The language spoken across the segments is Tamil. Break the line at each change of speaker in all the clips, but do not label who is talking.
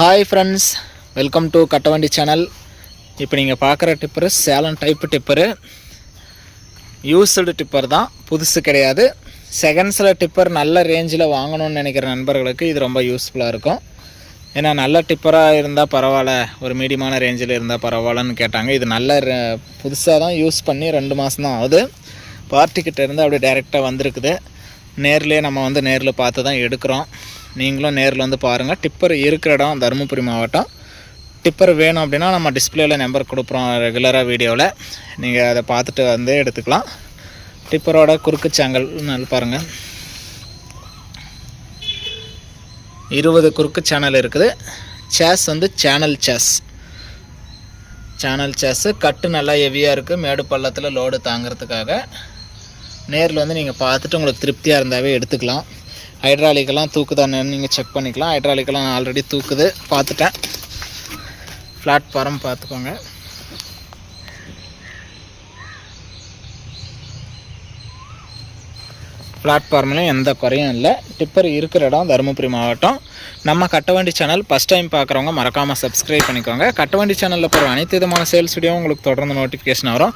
Hi friends welcome to Kattavandi channel இப்போ நீங்கள் பார்க்குற tipper Salem type tipper used tipper தான். புதுசு கிடையாது. செகண்ட்ஸில் டிப்பர் நல்ல ரேஞ்சில் வாங்கணும்னு நினைக்கிற நண்பர்களுக்கு இது ரொம்ப யூஸ்ஃபுல்லாக இருக்கும். ஏன்னா நல்ல டிப்பராக இருந்தால் பரவாயில்ல. ஒரு மீடியமான ரேஞ்சில் இருந்தால் பரவாயில்லன்னு கேட்டாங்க. இது நல்ல புதுசாக தான் யூஸ் பண்ணி ரெண்டு மாதம் தான் ஆகுது. பார்ட்டிக்கிட்ட இருந்து அப்படியே டைரெக்டாக வந்திருக்குது. நேர்லேயே நம்ம வந்து நேரில் பார்த்து தான் எடுக்கிறோம். நீங்களும் நேரில் வந்து பாருங்கள் டிப்பர் இருக்கிற இடம் தருமபுரி மாவட்டம். டிப்பர் வேணும் அப்படின்னா நம்ம டிஸ்பிளேயில் நம்பர் கொடுக்குறோம் ரெகுலராக வீடியோவில் நீங்கள் அதை பார்த்துட்டு வந்து எடுத்துக்கலாம். டிப்பரோட குறுக்கு சங்கல் பாருங்கள் இருபது குறுக்கு சேனல் இருக்குது. சேஸ் வந்து சேனல் சேஸ் சேனல் சேஸு கட்டு நல்லா ஹெவியாக இருக்குது மேடு பள்ளத்தில் லோடு தாங்கிறதுக்காக. நேரில் வந்து நீங்கள் பார்த்துட்டு உங்களுக்கு திருப்தியாக இருந்தாவே எடுத்துக்கலாம். ஹைட்ராலிக்கெல்லாம் தூக்குதான்னு நீங்கள் செக் பண்ணிக்கலாம். ஹைட்ராலிக்கெல்லாம் ஆல்ரெடி தூக்குது. பார்த்துட்டேன். பிளாட்ஃபாரம் பார்த்துக்கோங்க. பிளாட்ஃபார்ம்லையும் எந்த குறையும் இல்லை. டிப்பர் இருக்கிற இடம் தருமபுரி மாவட்டம். நம்ம கட்டவண்டி சேனல் ஃபஸ்ட் டைம் பார்க்குறவங்க மறக்காமல் சப்ஸ்கிரைப் பண்ணிக்கோங்க. கட்டவண்டி சேனலில் போகிற அனைத்து விதமான சேல்ஸ் வீடியோ உங்களுக்கு தொடர்ந்து நோட்டிஃபிகேஷன் வரும்.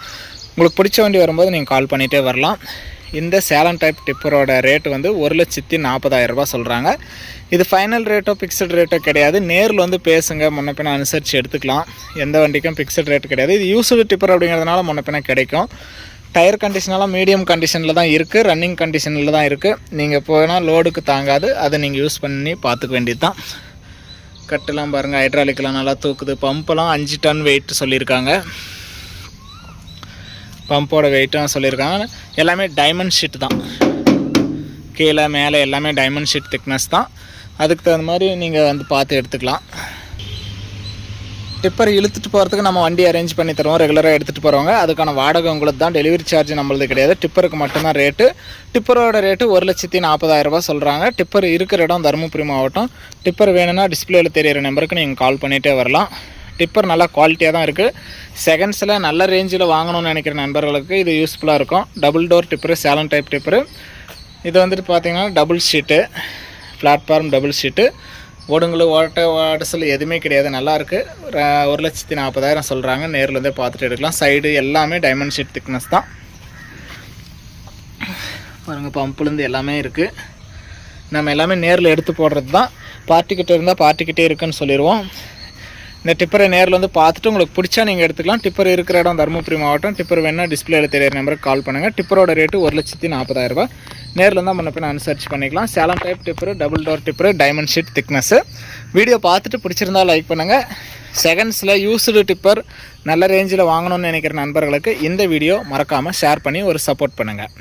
உங்களுக்கு பிடிச்ச வண்டி வரும்போது நீங்கள் கால் பண்ணிகிட்டே வரலாம். இந்த சேலம் டைப் டிப்பரோட ரேட்டு வந்து ஒரு லட்சத்தி நாற்பதாயிரம் ரூபா சொல்கிறாங்க இது ஃபைனல் ரேட்டோ ஃபிக்ஸட் ரேட்டோ கிடையாது. நேரில் வந்து பேசுங்க முன்ன பின்ன அனுசரித்து எடுத்துக்கலாம். எந்த வண்டிக்கும் ஃபிக்ஸட் ரேட் கிடையாது. இது யூஸ்டு டிப்பர் அப்படிங்கிறதுனால முன்ன பின்ன கிடைக்கும். டயர் கண்டிஷனெல்லாம் மீடியம் கண்டிஷனில் தான் இருக்குது ரன்னிங் கண்டிஷனில் தான் இருக்குது நீங்கள் போனால் லோடுக்கு தாங்காது. அதை நீங்கள் யூஸ் பண்ணி பார்த்துக்க வேண்டியது தான் கட்டெல்லாம் பாருங்கள் ஹைட்ராலிக்கெலாம் நல்லா தூக்குது. பம்பெல்லாம் அஞ்சு டன் வெயிட் சொல்லியிருக்காங்க. பம்போட வெயிட்டும் சொல்லியிருக்காங்க. எல்லாமே டைமண்ட் ஷீட் தான். கீழே மேலே எல்லாமே டைமண்ட் ஷீட் திக்னஸ் தான். அதுக்கு தகுந்த மாதிரி நீங்கள் வந்து பார்த்து எடுத்துக்கலாம். டிப்பர் இழுத்துட்டு போகிறதுக்கு நம்ம வண்டி அரேஞ்ச் பண்ணி தருவோம். ரெகுலராக எடுத்துகிட்டு போகிறவங்க அதுக்கான வாடகை உங்களுக்கு தான். டெலிவரி சார்ஜ் நம்மளது கிடையாது. டிப்பருக்கு மட்டும்தான் ரேட்டு டிப்பரோட ரேட்டு ஒரு லட்சத்தி நாற்பதாயிரரூபா சொல்கிறாங்க டிப்பர் இருக்கிற இடம் தருமபுரி மாவட்டம். டிப்பர் வேணும்னா டிஸ்பிளேயில் தெரியிற நம்பருக்கு நீங்கள் கால் பண்ணிகிட்டே வரலாம். டிப்பர் நல்லா குவாலிட்டியாக தான் இருக்குது செகண்ட்ஸில் நல்ல ரேஞ்சில் வாங்கணும்னு நினைக்கிற நண்பர்களுக்கு இது யூஸ்ஃபுல்லாக இருக்கும். Double door tipper Salem type tipper இது வந்துட்டு பார்த்தீங்கன்னா double sheet platform double sheet ஓடுங்களு ஓட்ட வாடசல் எதுவுமே கிடையாது. நல்லாயிருக்கு ஒரு லட்சத்தி நாற்பதாயிரம் சொல்கிறாங்க நேரில் இருந்தே பார்த்துட்டு எடுக்கலாம். சைடு எல்லாமே டைமண்ட் ஷீட் திக்னஸ் தான். பாருங்கள் பம்புலேருந்து எல்லாமே இருக்குது நம்ம எல்லாமே நேரில் எடுத்து போடுறது தான் பார்ட்டிக்கிட்டே இருந்தால் பார்ட்டிக்கிட்டே இருக்குன்னு சொல்லிடுவோம் இந்த டிப்பரை நேரில் வந்து பார்த்துட்டு உங்களுக்கு பிடிச்சா நீங்கள் எடுத்துக்கலாம். டிப்பர் இருக்கிற இடம் தருமபுரி மாவட்டம். டிப்பர் வேணால் டிஸ்பிளேல தெரியிற நம்பருக்கு கால் பண்ணுங்கள் டிப்பரோட ரேட்டு ஒரு லட்சத்தி நாற்பதாயிரரூபா நேரில் இருந்தால் முன்ன பின் அனுசரிச்சு பண்ணிக்கலாம். Salem type tipper double door tipper diamond sheet thickness video பார்த்துட்டு பிடிச்சிருந்தா லைக் பண்ணுங்கள் செகண்ட்ஸில் யூஸ்டு டிப்பர் நல்ல ரேஞ்சில் வாங்கணும்னு நினைக்கிற நண்பர்களுக்கு இந்த வீடியோ மறக்காமல் ஷேர் பண்ணி ஒரு சப்போர்ட் பண்ணுங்கள்